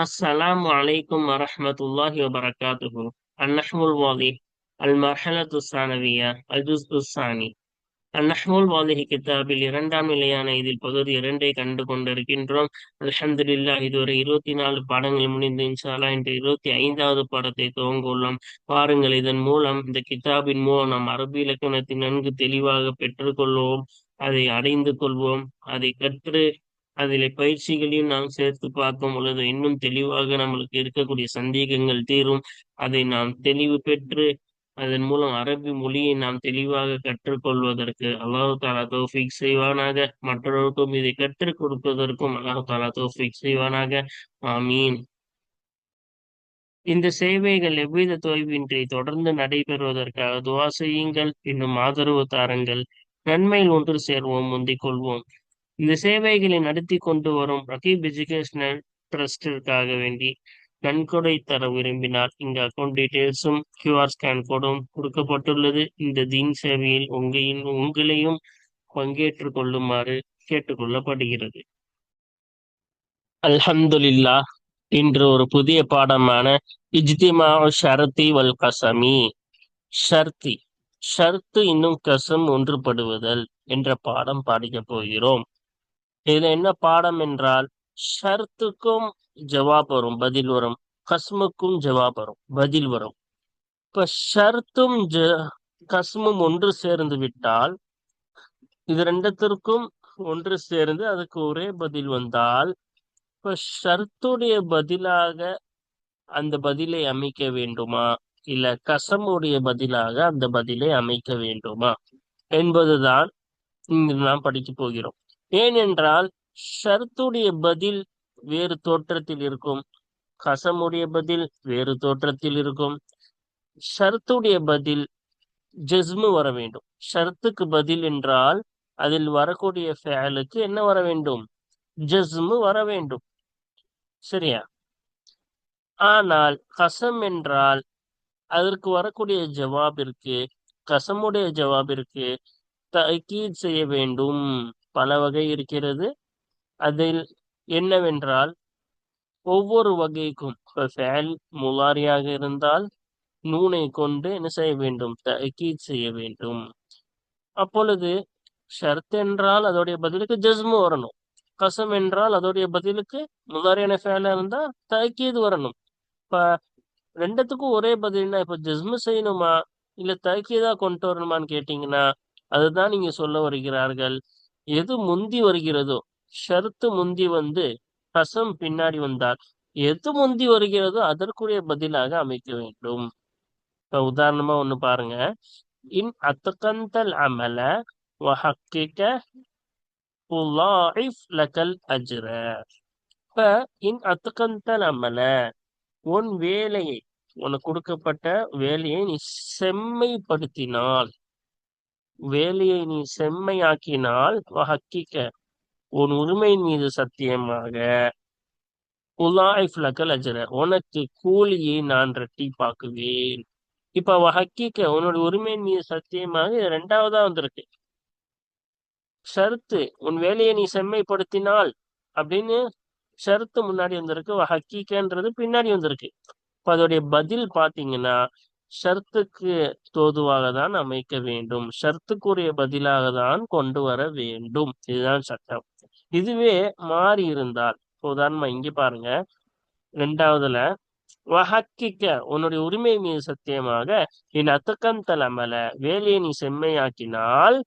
السلام عليكم ورحمة الله وبركاته النحو الواضح المرحلة الثانوية الجزء الثاني அந்நஹ்முல் வாலிஹி கிதாபில் இரண்டாம் நிலையான இதில் பகுதி இரண்டை கண்டு கொண்டிருக்கின்றோம் அலமதுல்லா இதுவரை இருபத்தி நாலு பாடங்கள் முடிந்து இன்ஷாலா இன்று இருபத்தி ஐந்தாவது பாடத்தை துவங்க உள்ளோம் பாருங்கள் இதன் மூலம் இந்த கிதாபின் மூலம் நாம் அரபி இலக்கணத்தை நன்கு தெளிவாக பெற்றுக்கொள்வோம் அதை அடைந்து கொள்வோம் அதை கற்று அதில் பயிற்சிகளையும் நாம் சேர்த்து பார்க்கும் பொழுது இன்னும் தெளிவாக நம்மளுக்கு இருக்கக்கூடிய சந்தேகங்கள் தீரும். அதை நாம் தெளிவு பெற்று அதன் மூலம் அரபி மொழியை நாம் தெளிவாக கற்றுக்கொள்வதற்கு அல்லாஹு தாலா தோஃபிக் செய்வானாக. மற்றவர்களுக்கும் இதை கற்றுக் கொடுப்பதற்கும் அல்லாஹு தாலா தோஃபிக் செய்வானாக. ஆமீன். இந்த சேவைகள் எவ்வித தொய்வின்றி தொடர்ந்து நடைபெறுவதற்காக துவா செய்யுங்கள். இன்னும் ஆதரவு தாருங்கள். நன்மையில் ஒன்று சேர்வோம் முந்திக் கொள்வோம். இந்த சேவைகளை நடத்தி கொண்டு வரும் ரகீப் எஜுகேஷனல் ட்ரஸ்டிற்காக வேண்டி நன்கொடை தர விரும்பினால் இந்த அக்கௌண்ட் டீட்டெயில்ஸும் கியூஆர் ஸ்கேன் கோடும் கொடுக்கப்பட்டுள்ளது. இந்த தீன் சேவையில் உங்களின் உங்களையும் பங்கேற்றுக் கொள்ளுமாறு கேட்டுக்கொள்ளப்படுகிறது. அல்ஹம்துலில்லா இன்று ஒரு புதிய பாடமான இஜ்திமா ஷரத்தி வல் கசமி. ஷர்த்தி ஷர்த்து இன்னும் கசம் ஒன்றுபடுவதல் என்ற பாடம் பாடிக்கப் போகிறோம். இதுல என்ன பாடம் என்றால் ஷர்த்துக்கும் ஜவாப் வரும் பதில் வரும். கஸ்முக்கும் ஜவாப் வரும் பதில் வரும். இப்ப ஷர்த்தும் ஜ கஸ்மும் ஒன்று சேர்ந்து விட்டால் இது ரெண்டத்திற்கும் ஒன்று சேர்ந்து அதுக்கு ஒரே பதில் வந்தால் இப்ப ஷர்த்துடைய பதிலாக அந்த பதிலை அமைக்க வேண்டுமா? இல்ல கசமுடைய பதிலாக அந்த பதிலை அமைக்க வேண்டுமா? என்பதுதான் இங்கு நாம் படிக்க போகிறோம். ஏனென்றால் ஷர்த்துடைய பதில் வேறு தோற்றத்தில் இருக்கும். கசமுடைய பதில் வேறு தோற்றத்தில் இருக்கும். ஷர்த்துடைய பதில் ஜஸ்மு வர வேண்டும். ஷர்த்துக்கு பதில் என்றால் அதில் வரக்கூடிய ஃபேலுக்கு என்ன வர வேண்டும்? ஜஸ்மு வர வேண்டும். சரியா? ஆனால் கசம் என்றால் அதற்கு வரக்கூடிய ஜவாபிற்கு கசமுடைய ஜவாபிற்கு தகீத் செய்ய வேண்டும். பல வகை இருக்கிறது. அதில் என்னவென்றால் ஒவ்வொரு வகைக்கும் ஃபேல் முலாரியாக இருந்தால் நூனை கொண்டு என்ன செய்ய வேண்டும்? தக்கீத் செய்ய வேண்டும். அப்பொழுது ஷர்த் என்றால் அதோடைய பதிலுக்கு ஜஸ்மு வரணும். கசம் என்றால் அதோடைய பதிலுக்கு முதாரியான ஃபேலாக இருந்தா தக்கீது வரணும். இப்ப ரெண்டத்துக்கும் ஒரே பதில்னா இப்ப ஜஸ்மு செய்யணுமா? இல்லை தக்கீதா கொண்டு வரணுமான்னு கேட்டீங்கன்னா அதுதான் நீங்க சொல்ல வருகிறார்கள். எது முந்தி வருகிறதோ ஷர்த்து முந்தி வந்து ஹசம் பின்னாடி வந்தால் எது முந்தி வருகிறதோ அதற்குரிய பதிலாக அமைக்க வேண்டும். இப்ப உதாரணமா ஒண்ணு பாருங்க. இன் அத்தகந்தல் அமல வஹக்கிக உலாஇஃப் லக்கல் அஜ்ர. இப்ப இன் அத்தகந்தல் அமல உன் வேலையை உனக்கு கொடுக்கப்பட்ட வேலையை நீ செம்மைப்படுத்தினால் வேலையை நீ செம்மையாக்கினால் ஹக்கிக்க உன் உரிமையின் மீது சத்தியமாக அஜர. உனக்கு கூலியை நான் ரெட்டிப்பாக்குவேன் இப்ப ஹக்கிக்க உன்னோட உரிமையின் மீது சத்தியமாக இது ரெண்டாவதா வந்திருக்கு. ஷருத்து உன் வேலையை நீ செம்மைப்படுத்தினால் அப்படின்னு ஷருத்து முன்னாடி வந்திருக்கு ஹக்கிக்கன்றது பின்னாடி வந்திருக்கு. இப்ப அதோடைய பதில் பாத்தீங்கன்னா ஷர்த்துக்கு தோதுவாக தான் அமைக்க வேண்டும். ஷர்த்துக்குரிய பதிலாக தான் கொண்டு வர வேண்டும். இதுதான் சட்டம். இதுவே மாறி இருந்தால் உதாரணமா இங்க பாருங்க. ரெண்டாவதுல வஹக்கிக்க உன்னுடைய உரிமை மீது சத்தியமாக என் அத்தக்கம் தலைமல வேலையை நீ செம்மையாக்கினால்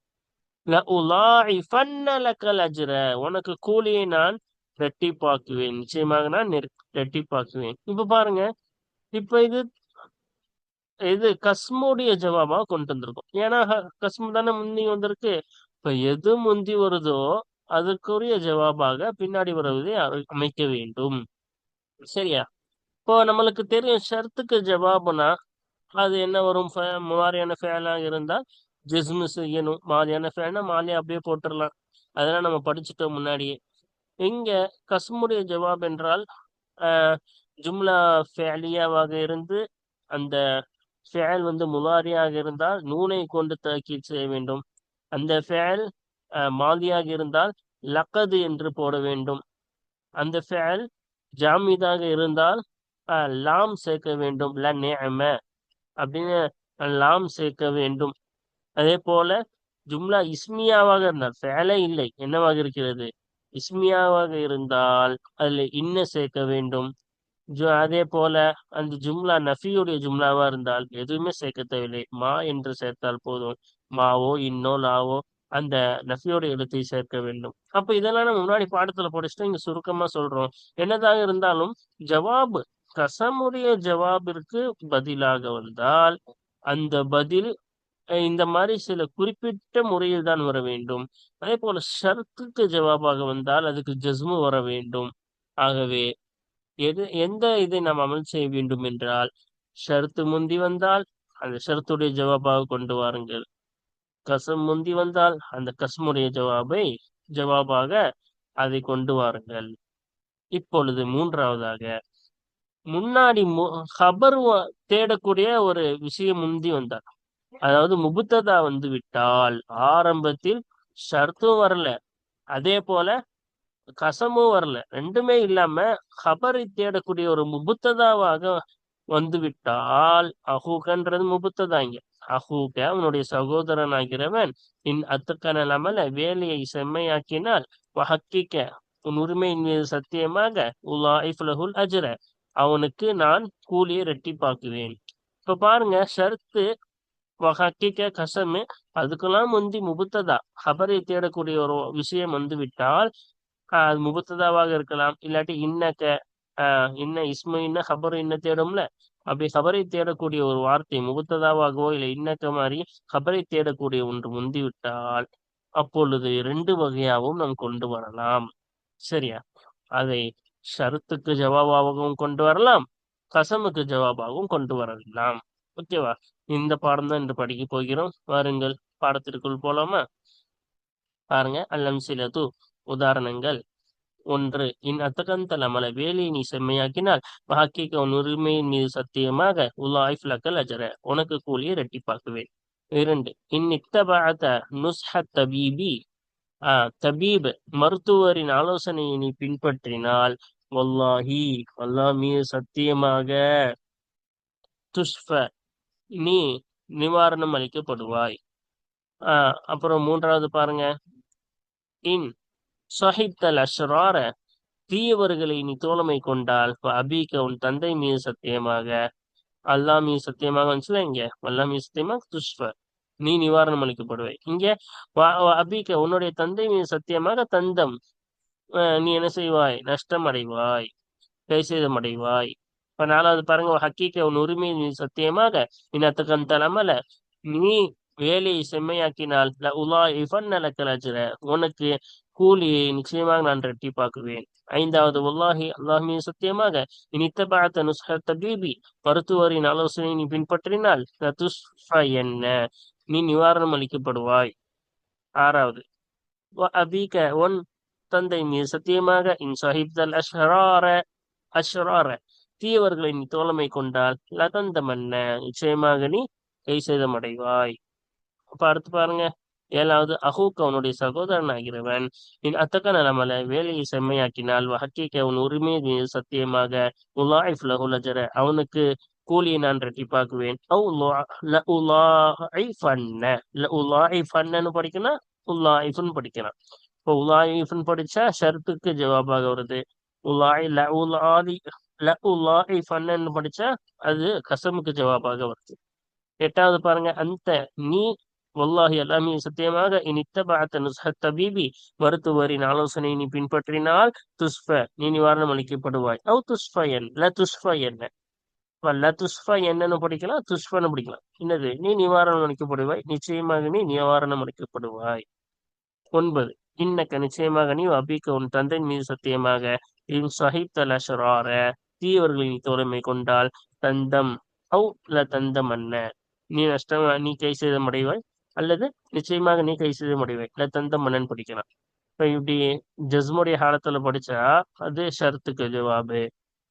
உனக்கு கூலியை நான் ரெட்டிப்பாக்குவேன் நிச்சயமாக நான் ரெட்டிப்பாக்குவேன் இப்ப பாருங்க. இப்ப இது இது கஸ்முடைய ஜவாபா கொண்டு வந்திருக்கும். ஏன்னா கஸ்மு தானே முந்தி வந்திருக்கு. இப்ப எது முந்தி வருதோ அதுக்குரிய ஜவாபாக பின்னாடி வருவதை அமைக்க வேண்டும். சரியா? இப்போ நம்மளுக்கு தெரியும் ஷர்த்துக்கு ஜவாபுனா அது என்ன வரும்? மாதிரியான ஃபேலாக இருந்தால் ஜிஸ்மு செய்யணும். மாதிரியான ஃபேனா மாலியா அப்படியே போட்டுடலாம். அதெல்லாம் நம்ம படிச்சுட்டோம் முன்னாடியே. இங்க கஸ்முடைய ஜவாப் என்றால் ஜும்லா ஃபேலியாவாக இருந்து அந்த ஃபேல் வந்து முலாரியாக இருந்தால் நூனை கொண்டு தாக்கீத் செய்ய வேண்டும். அந்த ஃபேல் மாதியாக இருந்தால் லக்கது என்று போட வேண்டும். அந்த ஃபேல் ஜாமிதாக இருந்தால் அஹ், லாம் சேர்க்க வேண்டும். ல நேம அப்படின்னு லாம் சேர்க்க வேண்டும். அதே போல ஜும்லா இஸ்மியாவாக இருந்தால் ஃபேலே இல்லை. என்னவாக இருக்கிறது? இஸ்மியாவாக இருந்தால் அதில் இன்ன சேர்க்க வேண்டும். அதே போல அந்த ஜும்லா நஃபியுடைய ஜும்லாவா இருந்தால் எதுவுமே சேர்க்க தேவையில்லை. மா என்று சேர்த்தால் போதும். மாவோ இன்னோ லாவோ அந்த நஃபியோட எழுத்தை சேர்க்க வேண்டும். அப்ப இதெல்லாம் நம்ம முன்னாடி பாடத்துல படிச்சுட்டு இங்க சுருக்கமா சொல்றோம். என்னதாக இருந்தாலும் ஜவாபு கசமுடைய ஜவாபிற்கு பதிலாக வந்தால் அந்த பதில் இந்த மாதிரி சில குறிப்பிட்ட முறையில் தான் வர வேண்டும். அதே போல ஷர்த்துக்கு ஜவாபாக வந்தால் அதுக்கு ஜஸ்மு வர வேண்டும். ஆகவே எது எந்த இதை நாம் அமல் செய்ய வேண்டும் என்றால் ஷர்த்து முந்தி வந்தால் அந்த ஷர்த்துடைய ஜவாபாக கொண்டு வாருங்கள். கசம் முந்தி வந்தால் அந்த கசமுடைய ஜவாபை ஜவாபாக அதை கொண்டு வாருங்கள். இப்பொழுது மூன்றாவதாக முன்னாடி ஹபர் தேடக்கூடிய ஒரு விஷயம் முந்தி வந்தால் அதாவது முபுத்ததா வந்து விட்டால் ஆரம்பத்தில் ஷர்த்தும் வரல. அதே போல கசமும் வரல. ரெண்டுமே இல்லாம ஹபரை தேடக்கூடிய ஒரு முபுத்ததாவாக வந்து விட்டால் அஹூகன்றது முபுத்ததாங்க அஹூக அவனுடைய சகோதரன் ஆகிறவன் இன் அத்துக்கன அமல வேலையை செம்மையாக்கினால் வஹக்கிக்க உன் உரிமையின் மீது சத்தியமாக உலாயிஃப் அஜர. அவனுக்கு நான் கூலியை ரெட்டிப்பாக்குவேன். இப்ப பாருங்க ஷர்த்து ஹக்கிக்க கசமு அதுக்கெல்லாம் முந்தி முபுத்ததா. ஹபரை தேடக்கூடிய ஒரு விஷயம் வந்து விட்டால் அது முபத்ததாவாக இருக்கலாம். இல்லாட்டி இன்னக்க ஆஹ் இன்ன இஸ்மு இன்ன ஹபரு இன்ன தேடும்ல? அப்படி ஹபரை தேடக்கூடிய ஒரு வார்த்தை முகத்ததாவாகவோ இல்லை இன்னக்க மாதிரி ஹபரை தேடக்கூடிய ஒன்று முந்திவிட்டால் அப்பொழுது ரெண்டு வகையாகவும் நாம் கொண்டு வரலாம். சரியா? அதை ஷருத்துக்கு ஜவாபாகவும் கொண்டு வரலாம். கசமுக்கு ஜவாபாகவும் கொண்டு வரலாம். ஓகேவா? இந்த பாடம் தான் இன்று படிக்க போகிறோம். வாருங்கள் பாடத்திற்குள் போலாமா? பாருங்க. அல்லம் சிலது உதாரணங்கள். ஒன்று இன் அத்தகந்தல் அமல வேலையை நீ செம்மையாக்கினால் வஹக்கிக்க உன் உரிமையின் மீது சத்தியமாக உலாய்ஃப்லக்கல் அஜர. உனக்கு கூலியை ரெட்டிப்பாக்குவேன் இரண்டு இன் இத்தபாத நுஸ்ஹத் தபீபி. தபீப் மருத்துவரின் ஆலோசனையை நீ பின்பற்றினால் வல்லாஹி வல்லா மீது சத்தியமாக துஷ்ஃப நீ நிவாரணம் அளிக்கப்படுவாய். ஆஹ் அப்புறம் மூன்றாவது பாருங்க. இன் சஹிப்தல் அஷ்ரார தீயவர்களை நீ தோழமை கொண்டால் அபிக்க உன் தந்தை மீது சத்தியமாக அல்லா மீது சத்தியமாக வந்துச்சுல இங்க? அல்லா மீது சத்தியமாக துஷ்ப. நீ நிவாரணம் அளிக்கப்படுவாய். இங்க வ- அபிக்க உன்னுடைய தந்தை மீது சத்தியமாக தந்தம். நீ என்ன செய்வாய்? நஷ்டம் அடைவாய் கைசேதம் அடைவாய் இப்ப நாலாவது பாருங்க ஹக்கீக்க உன் உரிமை நீ சத்தியமாக இனத்துக்கன் தலைமல நீ வேலையை செம்மையாக்கினால் உலா இஃபன் நலக்கலாச்சிர உனக்கு கூலியை நிச்சயமாக நான் ரெட்டிப்பாக்குவேன் ஐந்தாவது உல்லாஹி அல்லாஹ் மீது சத்தியமாக இனித்தபாத்த நுஸ்ஹ தபீபி மருத்துவரின் ஆலோசனை நீ பின்பற்றினால் என்ன? நீ நிவாரணம் அளிக்கப்படுவாய். ஆறாவது அபீக தந்தை மீது சத்தியமாக இன் சாஹிப்தல் அஷ்ரார அஷ்ரார தீயவர்களை நீ தோழமை கொண்டால் லதந்த மன்ன நிச்சயமாக நீ கை சேதமடைவாய் அப்ப அடுத்து பாருங்க. ஏழாவது அஹூக் அவனுடைய சகோதரன் ஆகிறவன் இன் அத்தக்க நலமல வேலையை செம்மையாக்கினால் ஹக்கீக்கு அவன் உரிமை மீது சத்தியமாக உலாயிஃப் லஹுல் அவனுக்கு கூலியை நான் ரெட்டிப்பாக்குவேன் படிக்கணும் உலாயிஃப்னு படிக்கிறான் இப்போ உலாயிஃப்னு படிச்சா ஷர்த்துக்கு ஜவாபாக வருது. உலாய் ல உலாலி ல உலாயிஃபன்னு படிச்சா அது கசமுக்கு ஜவாபாக வருது. எட்டாவது பாருங்க. அந்த நீ வல்லாஹி எல்லாமே சத்தியமாக இனித்தபாத்த நுஸ்ஹத் தபீபி மருத்துவரின் ஆலோசனை நீ பின்பற்றினால் துஷ்ப நீ நிவாரணம் அளிக்கப்படுவாய். அவ் துஸ்ஃப என் ல துஸ்ஃப என்ன? ல துஸ்ஃப என்னன்னு படிக்கலாம் துஷ்பன்னு படிக்கலாம். என்னது? நீ நிவாரணம் அளிக்கப்படுவாய் நிச்சயமாக நீ நிவாரணம் அளிக்கப்படுவாய். ஒன்பது இன்னக்க நிச்சயமாக நீ அபிக்க உன் தந்தை மீது சத்தியமாக இன் சஹித்த லஷரார தீயவர்களை நீ தோழமை கொண்டால் தந்தம் அவு ல தந்தம் அன்ன நீ நஷ்டம் நீ கை சேதம் அடைவாய் அல்லது நிச்சயமாக நீ கை சேதம் முடிவை. இல்ல தந்த மன்னன் படிக்கலாம். இப்ப இப்படி ஜஸ்முடைய காலத்துல படிச்சா அது ஷர்த்துக்கு ஜவாபு.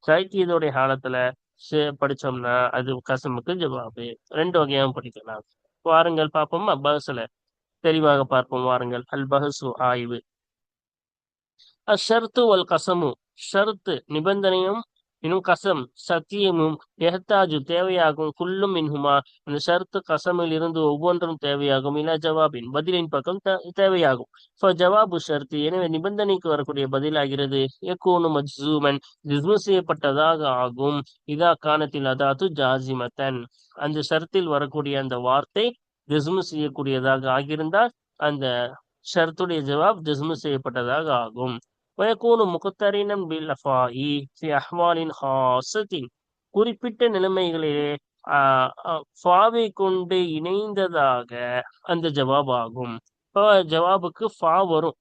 கைக்கீதோடைய காலத்துல படிச்சோம்னா அது கசமுக்கு ஜவாபு. ரெண்டு வகையாகவும் படிக்கலாம். வாருங்கள் பார்ப்போம். பஹஸ்ல தெளிவாக பார்ப்போம். வாருங்கள். அல் பஹசு ஆய்வு. அஷர்த்து வல் கசமு. ஷர்த்து நிபந்தனையும் இன்னும் கசம் சத்தியமும் எஹத்தாஜு தேவையாகும் குல்லும் மின்ஹுமா அந்த ஷர்த்து கசமில் இருந்து ஒவ்வொன்றும் தேவையாகும் இலா ஜவாபின் பதிலின் பக்கம் தேவையாகும் இப்போ ஜவாபு ஷர்த்து எனவே நிபந்தனைக்கு வரக்கூடிய பதிலாகிறது எக்கூனு மஜ்சூமன் ஜிஸ்மு செய்யப்பட்டதாக ஆகும் இதா காணத்தில் அதாத்து ஜாசிமத்தன் அந்த ஷர்த்தில் வரக்கூடிய அந்த வார்த்தை ஜிஸ்மு செய்யக்கூடியதாக ஆகியிருந்தால் அந்த ஷர்த்துடைய ஜவாப் ஜிஸ்மு செய்யப்பட்டதாக ஆகும் வயக்கூனு முகத்தரினம் பில் அஃபாயி சி அஹ்வாலின் ஹாசத்தின் குறிப்பிட்ட நிலைமைகளிலே ஃபாவை கொண்டு இணைந்ததாக அந்த ஜவாபாகும். இப்போ ஜவாபுக்கு ஃபா வரும்.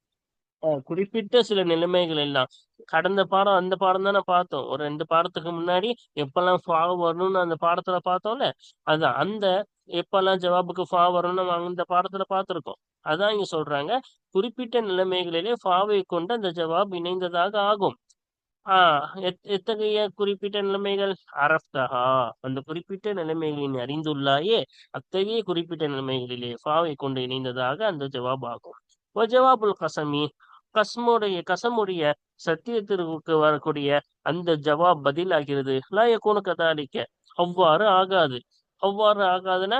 குறிப்பிட்ட சில நிலைமைகள் எல்லாம். கடந்த பாடம் அந்த பாடம் தானே பார்த்தோம். ஒரு ரெண்டு பாடத்துக்கு முன்னாடி எப்பெல்லாம் ஃபா வரணும்னு அந்த பாடத்துல பார்த்தோம்ல? அது அந்த எப்பெல்லாம் ஜவாபுக்கு ஃபா வரணும்னு அந்த பாடத்துல பார்த்துருக்கோம். அதான் இங்க சொல்றாங்க. குறிப்பிட்ட நிலைமைகளிலே ஃபாவை கொண்டு அந்த ஜவாப் இணைந்ததாக ஆகும். ஆஹ் எத்தகைய குறிப்பிட்ட நிலைமைகள்? அரப்தஹா அந்த குறிப்பிட்ட நிலைமைகளின் அறிந்துள்ளாயே அத்தகைய குறிப்பிட்ட நிலைமைகளிலே ஃபாவை கொண்டு இணைந்ததாக அந்த ஜவாப் ஆகும். ஜவாபுல் கசமி கஸ்முடைய கசமுடைய சத்தியத்திற்கு வரக்கூடிய அந்த ஜவாப் பதில் ஆகிறது கூணு கதாலிக்க. அவ்வாறு ஆகாது. அவ்வாறு ஆகாதுன்னா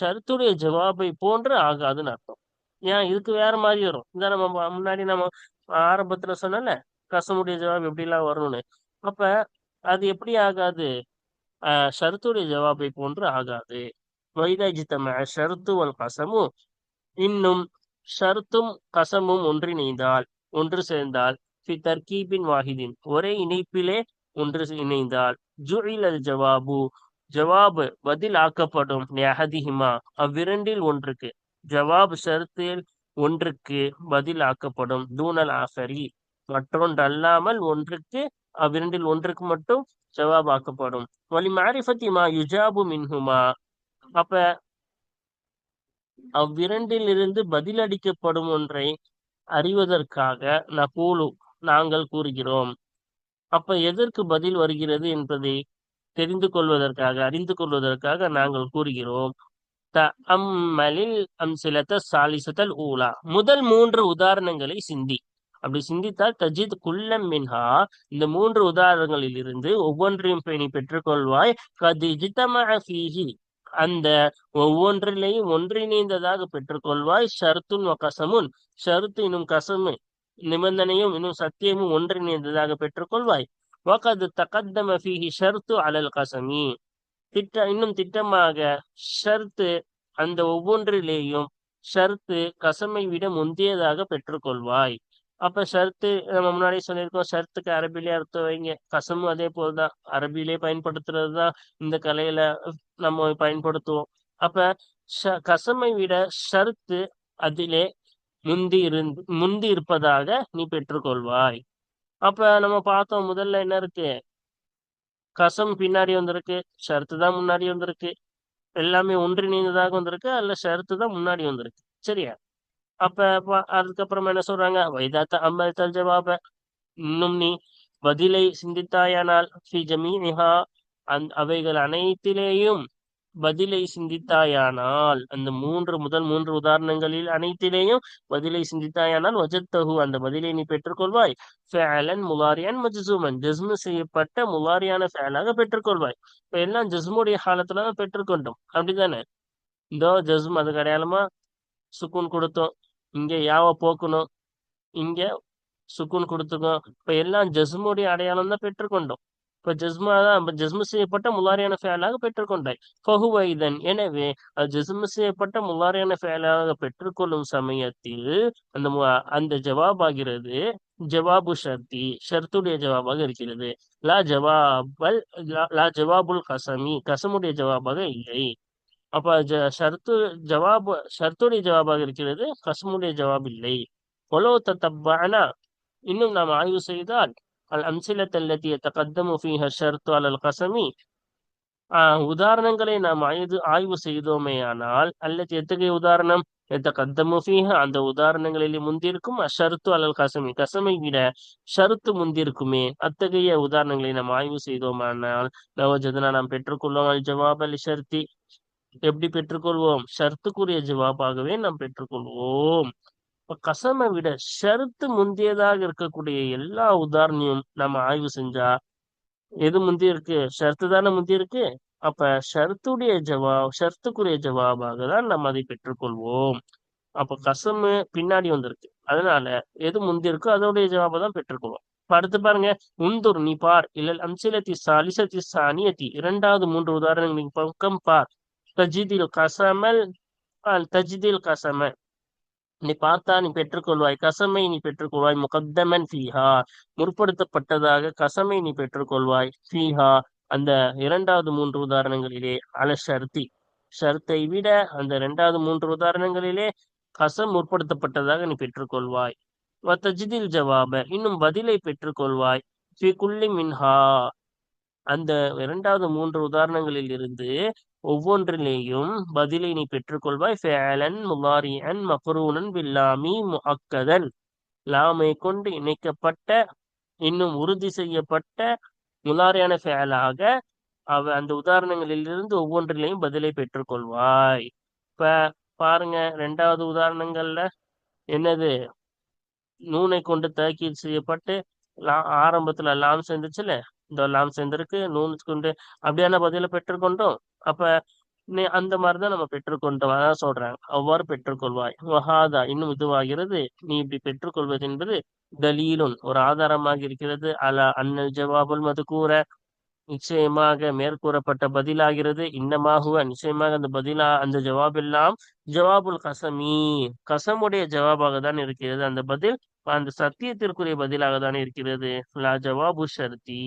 ஷர்த்துடைய ஜவாபை போன்று ஆகாதுன்னு அர்த்தம். ஏன்? இதுக்கு வேற மாதிரி வரும். இந்த நம்ம முன்னாடி நம்ம ஆரம்பத்துல சொன்னல கசமுடைய ஜவாப் எப்படிலாம் வரும்னு. அப்ப அது எப்படி ஆகாது? ஆஹ் ஷருத்துடைய ஜவாபை போன்று ஆகாது. வைதாஜித்தம ஷருத்து வல் கசமும் இன்னும் ஷருத்தும் கசமும் ஒன்றிணைந்தால் ஒன்று சேர்ந்தால் ஃபி தர்கீபின் வாஹிதின். ஒரே இணைப்பிலே ஒன்று இணைந்தால் ஜுஇல் அல் ஜவாபு. ஜவாபு பதில் ஆக்கப்படும் அஹதிஹிமா அவ்விரண்டில் ஒன்றுக்கு. ஜவாப் சருத்தில் ஒன்றுக்கு பதில் ஆக்கப்படும் தூணல் ஆசரி மற்றொன்று அல்லாமல் ஒன்றுக்கு அவ்விரண்டில் ஒன்றுக்கு மட்டும் ஜவாப் ஆக்கப்படும் வலி மாரிஃபத்திமா யுஜாபு மின்ஹுமா. அப்ப அவ்விரண்டில் இருந்து பதிலடிக்கப்படும் ஒன்றை அறிவதற்காக நகூலு நாங்கள் கூறுகிறோம். அப்ப எதற்கு பதில் வருகிறது என்பதை தெரிந்து கொள்வதற்காக அறிந்து கொள்வதற்காக நாங்கள் கூறுகிறோம். த அம்மலில் அம்சிலத்த சாலிசத்தல் ஊலா. முதல் மூன்று உதாரணங்களை சிந்தி. அப்படி சிந்தித்தால் தஜித் குல்லம் மின்ஹா. இந்த மூன்று உதாரணங்களில் இருந்து ஒவ்வொன்றையும் பேணி பெற்றுக்கொள்வாய். கதிஜிதமி அந்த ஒவ்வொன்றிலையும் ஒன்றிணைந்ததாக பெற்றுக்கொள்வாய். ஷர்த்துன் கசமுன். ஷருத்து இன்னும் கசமு. நிபந்தனையும் இன்னும் சத்தியமும் ஒன்றிணைந்ததாக பெற்றுக்கொள்வாய். வகது தகத்தம ஃபீஹி ஷர்த்து அலல் கசமி திட்ட இன்னும் திட்டமாக ஷர்த்து அந்த ஒவ்வொன்றிலேயும் ஷர்த்து கசமை விட முந்தியதாக பெற்றுக்கொள்வாய். அப்ப ஷர்த்து நம்ம முன்னாடி சொல்லியிருக்கோம் ஷர்த்துக்கு அரபிலே அர்த்தம் வைங்க. கசமும் அதே போல்தான் அரபிலே பயன்படுத்துறது தான் இந்த கலையில நம்ம பயன்படுத்துவோம். அப்ப கசமை விட ஷர்த்து அதிலே முந்தி இருந்து முந்தி இருப்பதாக நீ பெற்றுக்கொள்வாய். அப்ப நம்ம பார்த்தோம் முதல்ல என்ன இருக்கு? கசம் பின்னாடி வந்திருக்கு ஷர்த்து தான் முன்னாடி வந்திருக்கு. எல்லாமே ஒன்றிணைந்ததாக வந்திருக்கு அல்ல ஷர்த்து தான் முன்னாடி வந்திருக்கு. சரியா? அப்ப அதுக்கப்புறமா என்ன சொல்றாங்க? வைதாத்த அம்பல் தல் ஜவாப. இன்னும் நீ பதிலை சிந்தித்தாயானால் ஃபி ஜமீனிஹா அந் அவைகள் அனைத்திலேயும் பதிலை சிந்தித்தாயானால் அந்த மூன்று முதல் மூன்று உதாரணங்களில் அனைத்திலேயும் பதிலை சிந்தித்தாயானால் வஜத்தகு அந்த பதிலை நீ பெற்றுக்கொள்வாய். ஃபேலன் முலாரியான் மஜ்சூமன். ஜஸ்மு செய்யப்பட்ட முலாரியான ஃபேலாக பெற்றுக்கொள்வாய். இப்ப எல்லாம் ஜஸ்முடைய காலத்துல தான் பெற்றுக்கொண்டோம். அப்படிதானே இந்த ஜஸ்ம் அதுக்கு அடையாளமா? சுக்குன் கொடுத்தோம். இங்க யாவ போக்கணும்? இங்க சுக்குன் கொடுத்துக்கோம் இப்ப எல்லாம் ஜஸ்முடைய அடையாளம் தான் பெற்றுக்கொண்டோம். இப்ப ஜஸ்மா தான் ஜஸ்மு செய்யப்பட்ட முலாரியான ஃபேலாக பெற்றுக்கொண்டாய். பகுவைதன் எனவே ஜஸ்மு செய்யப்பட்ட முலாரியான ஃபேலாக பெற்றுக்கொள்ளும் சமயத்தில் அந்த அந்த ஜவாப் ஆகிறது ஜவாபு ஷர்த்தி ஷர்த்துடைய ஜவாபாக இருக்கிறது. லா ஜவாபல் லா ஜவாபுல் கசமி கசமுடைய ஜவாபாக இல்லை. அப்ப ஜ ஷர்த்து ஜவாப் ஷர்த்துடைய ஜவாபாக இருக்கிறது கசமுடைய ஜவாப் இல்லை. பொலோ தத்தப்பானா இன்னும் நாம் ஆய்வு செய்தால் அல் அம்சிலத்தல்லத்தி தகத்தமு ஷர்த்து அலல் கசமி. உதாரணங்களை நாம் ஆய்வு ஆய்வு செய்தோமேயானால் அல்லது எத்தகைய உதாரணம்? எத்தகத்தமு ஃபீஹ அந்த உதாரணங்களிலே முந்திருக்கும் அஷர்த்து அலல் கசமி. கசமை விட ஷருத்து முந்திருக்குமே. அத்தகைய உதாரணங்களை நாம் ஆய்வு செய்தோமானால் நவஜதனா நாம் பெற்றுக்கொள்வோம். அல் ஜவாப் அலி ஷர்த்தி எப்படி பெற்றுக்கொள்வோம்? ஷர்த்துக்குரிய ஜவாபாகவே நாம் பெற்றுக்கொள்வோம். இப்ப கசமை விட ஷருத்து முந்தியதாக இருக்கக்கூடிய எல்லா உதாரணமும் நம்ம ஆய்வு செஞ்சா எது முந்தி இருக்கு? ஷர்த்து தானே முந்தி இருக்கு? அப்ப ஷர்த்துடைய ஜவாப் ஷர்த்துக்குரிய ஜவாபாக தான் நம்ம அதை பெற்றுக்கொள்வோம் அப்ப கசமு பின்னாடி வந்திருக்கு. அதனால எது முந்தி இருக்கோ அதோடைய ஜவாபை தான் பெற்றுக்கொள்வோம் அடுத்து பாருங்க. உந்துர் நீ பார். இல்லல் அம்சிலத்தி சாலிசத்தி சானியத்தி. இரண்டாவது மூன்று உதாரணங்கள் பக்கம் பார். தஜிதில் கசமல் தஜிதில் கசம. நீ பார்த்தா நீ பெற்றுக்கொள்வாய். கசமை நீ பெற்றுக்கொள்வாய். முகத்தமன் ஃபீஹா. முற்படுத்தப்பட்டதாக கசமை நீ பெற்றுக்கொள்வாய். ஃபீஹா. அந்த இரண்டாவது மூன்று உதாரணங்களிலே அல ஷர்த்தி. ஷர்த்தை விட அந்த இரண்டாவது மூன்று உதாரணங்களிலே கசம் முற்படுத்தப்பட்டதாக நீ பெற்றுக்கொள்வாய். வத்தஜிதில் ஜவாப. இன்னும் பதிலை பெற்றுக்கொள்வாய். ஃபி குல்லி மின்ஹா. அந்த இரண்டாவது மூன்று உதாரணங்களில் இருந்து ஒவ்வொன்றிலேயும் பதிலை நீ பெற்றுக்கொள்வாய். ஃபேலன் முலாரியன் மக்ரூனன் பில்லாமி முஅக்கதன். லாமை கொண்டு இணைக்கப்பட்ட இன்னும் உறுதி செய்யப்பட்ட முலாரியான ஃபேலாக அவ அந்த உதாரணங்களிலிருந்து ஒவ்வொன்றிலையும் பதிலை பெற்றுக்கொள்வாய். இப்ப பாருங்க ரெண்டாவது உதாரணங்கள்ல என்னது? நூனை கொண்டு தாக்கீது செய்யப்பட்டு லா ஆரம்பத்துல லாம் சேர்ந்துச்சுல? இந்த லாம் சேர்ந்திருக்கு நூனு கொண்டு அப்படியான பதில பெற்றுக்கொண்டோம். அப்ப அந்த மாதிரிதான் நம்ம பெற்றுக்கொண்டு சொல்றாங்க அவ்வாறு பெற்றுக்கொள்வாய். வஹாதா இன்னும் இதுவாகிறது நீ இப்படி பெற்றுக்கொள்வது என்பது தலீலுன். ஒரு ஆதாரமாக இருக்கிறது. அலா அன்னல் ஜவாபுல் மது கூற. நிச்சயமாக மேற்கூறப்பட்ட பதிலாகிறது. இன்னமாகுவ நிச்சயமாக அந்த பதிலா அந்த ஜவாப் எல்லாம் ஜவாபுல் கசமி. கசமுடைய ஜவாபாக தான் இருக்கிறது. அந்த பதில் அந்த சத்தியத்திற்குரிய பதிலாக தான் இருக்கிறது. லா ஜவாபு ஷர்தி.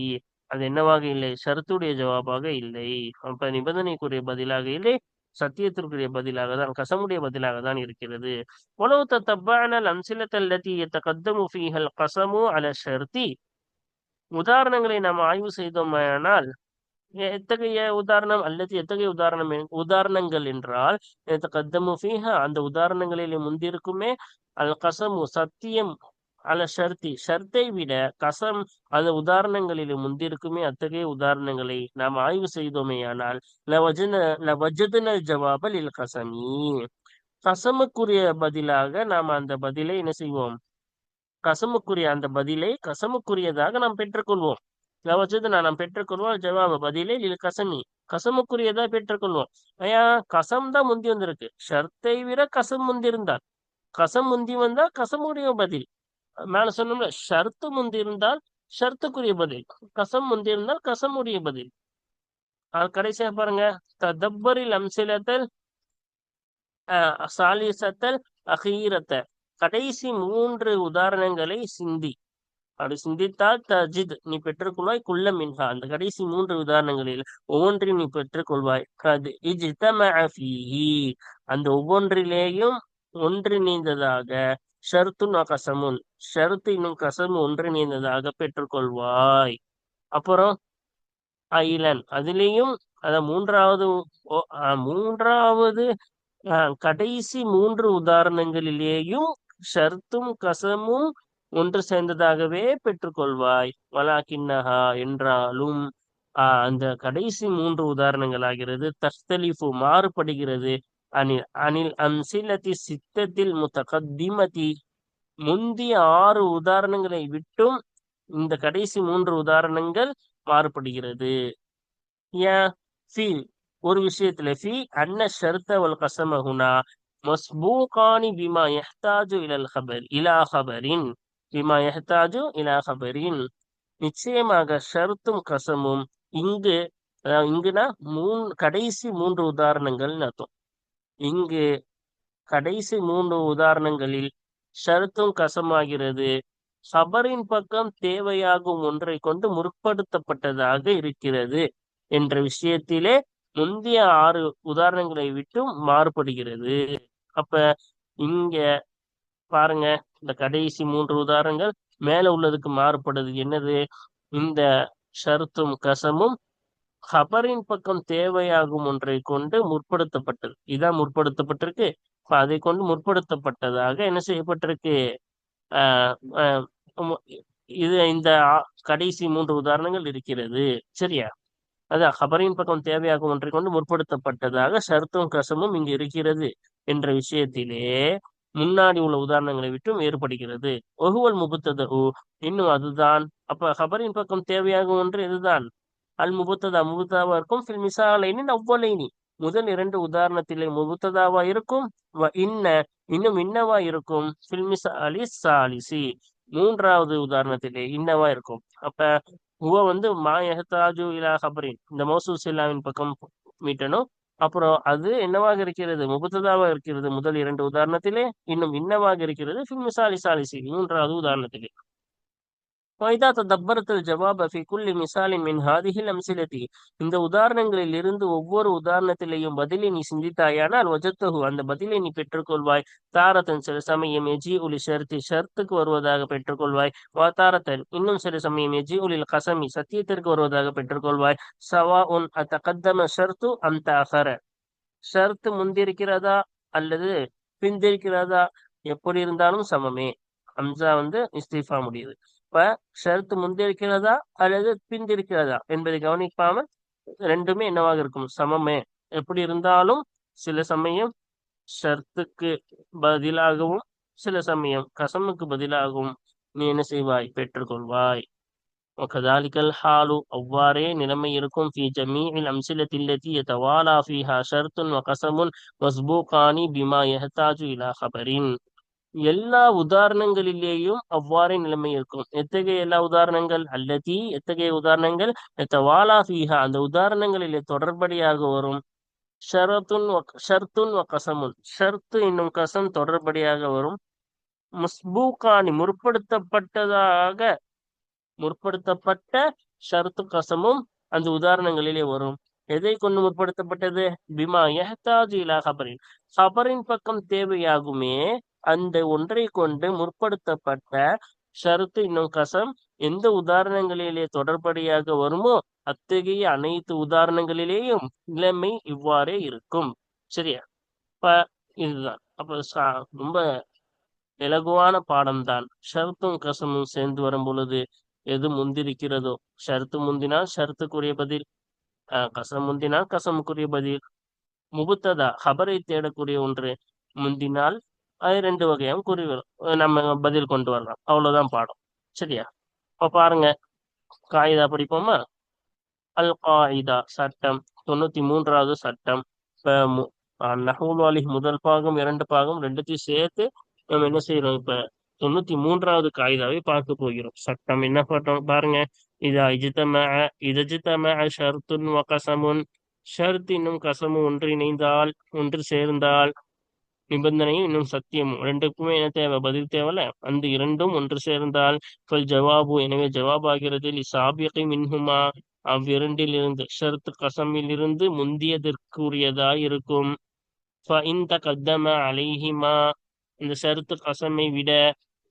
அது என்னவாக இல்லை? ஷர்த்துடைய ஜவாபாக இல்லை. அப்ப நிபந்தனைக்குரிய பதிலாக இல்லை. சத்தியத்திற்குரிய பதிலாக தான் கசமுடைய பதிலாக தான் இருக்கிறது. உணவு தப்பான அம்சிலத்தல்லத்தி எத்தகத்தமு ஃபீஹல் கசமு அல ஷர்த்தி. உதாரணங்களை நாம் ஆய்வு செய்தோமானால் எத்தகைய உதாரணம் அல்லது எத்தகைய உதாரணம் உதாரணங்கள் என்றால் கத்தமு ஃபீஹா அந்த உதாரணங்களில் முந்திருக்குமே அல் கசமு சத்தியம் அல்ல ஷர்த்தி ஷர்த்தை விட கசம் அந்த உதாரணங்களில் முந்திருக்குமே. அத்தகைய உதாரணங்களை நாம் ஆய்வு செய்தோமேயானால் லவஜன லவஜதுனல் ஜவாபல் இல் கசமி. கசமுக்குரிய பதிலாக நாம் அந்த பதிலை என்ன செய்வோம்? கசமுக்குரிய அந்த பதிலை கசமுக்குரியதாக நாம் பெற்றுக்கொள்வோம். லவஜதுனா நாம் பெற்றுக்கொள்வோம் ஜவாப பதிலை இல் கசமி. கசமுக்குரியதா பெற்றுக்கொள்வோம். ஐயா கசம் தான் முந்தி வந்திருக்கு. ஷர்த்தை விட கசம் முந்தி இருந்தால் கசம் முந்தி வந்தா கசமுடைய பதில். மேல சொன்னோம்ல ஷர்த்து முந்தி இருந்தால் ஷர்த்துக்குரிய பதில். கசம் முந்தி இருந்தால் கசமுடைய பதில். அது கடைசியா பாருங்க. ததப்பரில் அம்சிலத்தல் சாலிசத்தல் அகீரத்த கடைசி மூன்று உதாரணங்களை சிந்தி. அப்படி சிந்தித்தால் தஜித் நீ பெற்றுக்கொள்வாய் குள்ள மின்ஹா. அந்த கடைசி மூன்று உதாரணங்களில் ஒவ்வொன்றையும் நீ பெற்றுக்கொள்வாய். கது இஜ்தமஅ அந்த ஒவ்வொன்றிலேயும் ஒன்றிணைந்ததாக ஷர்த்துன் கசமுன். ஷருத்து இன்னும் கசம் ஒன்றிணைந்ததாக பெற்றுக்கொள்வாய். அப்புறம் ஐலன். அதுலேயும் அத மூன்றாவது மூன்றாவது கடைசி மூன்று உதாரணங்களிலேயும் ஷர்த்தும் கசமும் ஒன்று சேர்ந்ததாகவே பெற்றுக்கொள்வாய். வலாக்கின்னஹா என்றாலும் அந்த கடைசி மூன்று உதாரணங்கள் ஆகிறது தஸ்தலிஃபு மாறுபடுகிறது. அனில் அனில் அம்சிலத்தி சித்தத்தில் முத்தகத்திமதி. முந்திய ஆறு உதாரணங்களை விட்டும் இந்த கடைசி மூன்று உதாரணங்கள் மாறுபடுகிறது. ஏன் ஃபீல் ஒரு விஷயத்துல ஃபி அன்ன ஷர்த்த வல் கசமஹுனா. மஸ்பூகானி பிமா எஹ்தாஜு இலல் ஹபர் இலா ஹபரின். பிமா எஹ்தாஜு இலா ஹபரின். நிச்சயமாக ஷர்த்தும் கசமும் இங்கு இங்குனா மூணு கடைசி மூன்று உதாரணங்கள்னு அர்த்தம். இங்கு கடைசி மூன்று உதாரணங்களில் ஷருத்தும் கசமாகிறது. சபரின் பக்கம் தேவையாகும் ஒன்றை கொண்டு முற்படுத்தப்பட்டதாக இருக்கிறது என்ற விஷயத்திலே முந்தைய ஆறு உதாரணங்களை விட்டும் மாறுபடுகிறது. அப்ப இங்க பாருங்க இந்த கடைசி மூன்று உதாரணங்கள் மேல உள்ளதுக்கு மாறுபடுது. என்னது? இந்த ஷருத்தும் கசமும் ஹபரின் பக்கம் தேவையாகும் ஒன்றை கொண்டு முற்படுத்தப்பட்டது. இதான் முற்படுத்தப்பட்டிருக்கு. இப்ப அதை கொண்டு முற்படுத்தப்பட்டதாக என்ன செய்யப்பட்டிருக்கு? ஆஹ் இது இந்த கடைசி மூன்று உதாரணங்கள் இருக்கிறது. சரியா? அதான் ஹபரின் பக்கம் தேவையாகும் ஒன்றை கொண்டு முற்படுத்தப்பட்டதாக சருத்தும் கசமும் இங்கு இருக்கிறது என்ற விஷயத்திலே முன்னாடி உள்ள உதாரணங்களை விட்டும் வேறுபடுகிறது. ஒகுவல் முபுத்தத இன்னும் அதுதான். அப்ப ஹபரின் பக்கம் தேவையாகும் ஒன்று இதுதான் அல் முபுத்ததா? முபுத்ததாவா இருக்கும். ஃபில் மிசாலைனி அவ்வளைனி முதல் இரண்டு உதாரணத்திலே முபுத்ததாவா இருக்கும். இன்ன இன்னும் இன்னவா இருக்கும். ஃபில் மிசாலி சாலிசி. மூன்றாவது உதாரணத்திலே இன்னவா இருக்கும். அப்ப ஹுவ வந்து மா எஹத்தாஜு இலா ஹபரின். இந்த மோசூஸ் இல்லாவின் பக்கம் மீட்டணும். அப்புறம் அது என்னவாக இருக்கிறது? முபத்ததாவாக இருக்கிறது. முதல் இரண்டு உதாரணத்திலே இன்னும் இன்னவாக இருக்கிறது. ஃபில் மிசாலி சாலிசி. மூன்றாவது உதாரணத்திலே. வைதா தத்தப்பரத்தல் ஜவாப ஃபி குல்லி மிசாலின் மின் ஹாதிஹில் அம்சிலதி இந்த உதாரணங்களில் இருந்து ஒவ்வொரு உதாரணத்திலேயும் பதிலை நீ சிந்தித்தாயானால் வஜத்தகு அந்த பதிலை நீ பெற்றுக்கொள்வாய். தாரத்தன் சில சமயம் எஜி உலி ஷர்த்தி ஷர்த்துக்கு வருவதாக பெற்றுக்கொள்வாய். வா தாரத்தன் இன்னும் சில சமயம் எஜி உலில் கசமி சத்தியத்திற்கு வருவதாக பெற்றுக்கொள்வாய். சவா உன் அத்த கத்தம ஷர்த்து அந்த அகர ஷர்த்து முந்திருக்கிறதா அல்லது பிந்திருக்கிறதா? எப்படி இருந்தாலும் சமமே. அம்சா வந்து இஸ்தீஃபா முடியுது. இப்ப ஷரத்து முந்திருக்கிறதா அல்லது பிந்திருக்கிறதா என்பதை கவனிக்காமல் ரெண்டுமே என்னவாக இருக்கும் சமமே எப்படி இருந்தாலும் சில சமயம் ஷர்த்துக்கு பதிலாகவும் சில சமயம் கசமுக்கு பதிலாகவும் நீ என்ன செய்வாய் பெற்றுக்கொள்வாய் وكذلك الحال அவ்வாறே நிலைமை இருக்கும் في جميع الأمثلة التي يتوالى فيها شرط وقسم مسبوقان بما يحتاج إلى خبر எல்லா உதாரணங்களிலேயும் அவ்வாறே நிலைமை இருக்கும். எத்தகைய எல்லா உதாரணங்கள்? அல்லதி எத்தகைய உதாரணங்கள்? வாலா ஃபீஹா? அந்த உதாரணங்களிலே தொடர்படியாக வரும். ஷரத்துன் ஷர்த்துன் கசமுன். ஷர்த்து என்னும் கசம் தொடர்படியாக வரும். முஸ்பூகானி முற்படுத்தப்பட்டதாக முற்படுத்தப்பட்ட ஷர்த்து கசமும் அந்த உதாரணங்களிலே வரும். எதை கொண்டு முற்படுத்தப்பட்டது? பிமா எஹ்தாஜ் இலா ஹபரின். ஹபரின் பக்கம் தேவையாகுமே அந்த ஒன்றை கொண்டு முற்படுத்தப்பட்ட ஷருத்து இன்னும் கசம் எந்த உதாரணங்களிலே தொடர்படியாக வருமோ அத்தகைய அனைத்து உதாரணங்களிலேயும் நிலைமை இவ்வாறே இருக்கும். சரியா? இப்ப இதுதான். அப்ப ரொம்ப இலகுவான பாடம்தான். ஷருத்தும் கசமும் சேர்ந்து வரும் பொழுது எது முந்திருக்கிறதோ? ஷருத்து முந்தினால் ஷருத்துக்குரிய பதில். கசம் முந்தினால் கசமுக்குரிய பதில். முபுத்ததா ஹபரை தேடக்கூடிய ஒன்று முந்தினால் அது ரெண்டு வகையாகவும் குறி நம்ம பதில் கொண்டு வரலாம். அவ்வளவுதான் பாடம். சரியா? இப்ப பாருங்க. காயிதா படிப்போமா? அல் காயிதா சட்டம். தொண்ணூத்தி மூன்றாவது சட்டம். இப்ப நஹூல் அலி முதல் பாகம் இரண்டு பாகம் ரெண்டுத்தையும் சேர்த்து நம்ம என்ன செய்யறோம்? இப்ப தொண்ணூத்தி மூன்றாவது காயிதாவை பார்க்க போகிறோம். சட்டம் என்ன பண்றோம் பாருங்க. இதா இஜித்தம இதஜித்தம ஷர்த்துன் கசமுன். ஷர்த் இன்னும் கசமும் ஒன்று இணைந்தால் ஒன்று சேர்ந்தால் நிபந்தனையும் இன்னும் சத்தியமும். ரெண்டுக்குமே என்ன தேவை? பதில் தேவையில்ல. அந்த இரண்டும் ஒன்று சேர்ந்தால் ஜவாபு. எனவே ஜவாபாகிறது சாபியகை மின்ஹுமா. அவ்விரண்டில் இருந்து ஷர்த் கசமில் இருந்து முந்தியதற்குரியதாய் இருக்கும். இந்த கத்தம அலைஹிமா. இந்த ஷர்த் கசமை விட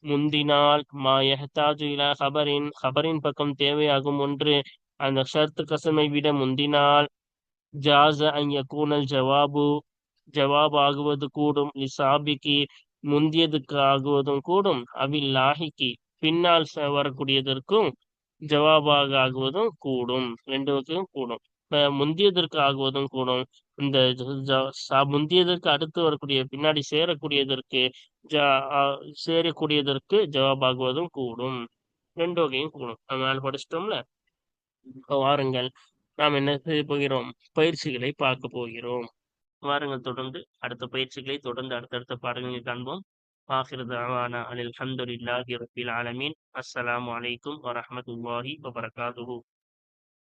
முந்தினால் மா எஹ்தாஜு இலா ஹபரின். ஹபரின் பக்கம் தேவையாகும் ஒன்று. அந்த ஷர்த் கசமை விட முந்தினால் ஜாச அன் யகூனல் ஜவாபு. ஜவாப் ஆகுவது கூடும் லிசாபிக்கு முந்தியதுக்கு ஆகுவதும் கூடும் அவில் லாஹிக்கு பின்னால் வரக்கூடியதற்கும் ஜவாபாக ஆகுவதும் கூடும் ரெண்டு வகையும் கூடும் முந்தியதற்கு ஆகுவதும் கூடும் இந்த முந்தியதற்கு அடுத்து வரக்கூடிய பின்னாடி சேரக்கூடியதற்கு சேரக்கூடியதற்கு ஜவாபாகுவதும் கூடும் ரெண்டு வகையும் கூடும் அதனால படிச்சிட்டோம்ல வாருங்கள் நாம் என்ன செய்ய போகிறோம் பயிற்சிகளை பார்க்க போகிறோம் வாருங்கள் தொடர்ந்து அடுத்த பயிற்சிகளை தொடர்ந்து அடுத்தடுத்த பாடங்களை காண்போம். ஆஹிர் தாவானா அனில் அஹமதுல்லாஹி ரபில் ஆலமீன். அஸ்ஸலாம் அலைக்கும் வரமத்துல்லாஹி வபரகாதுஹூ.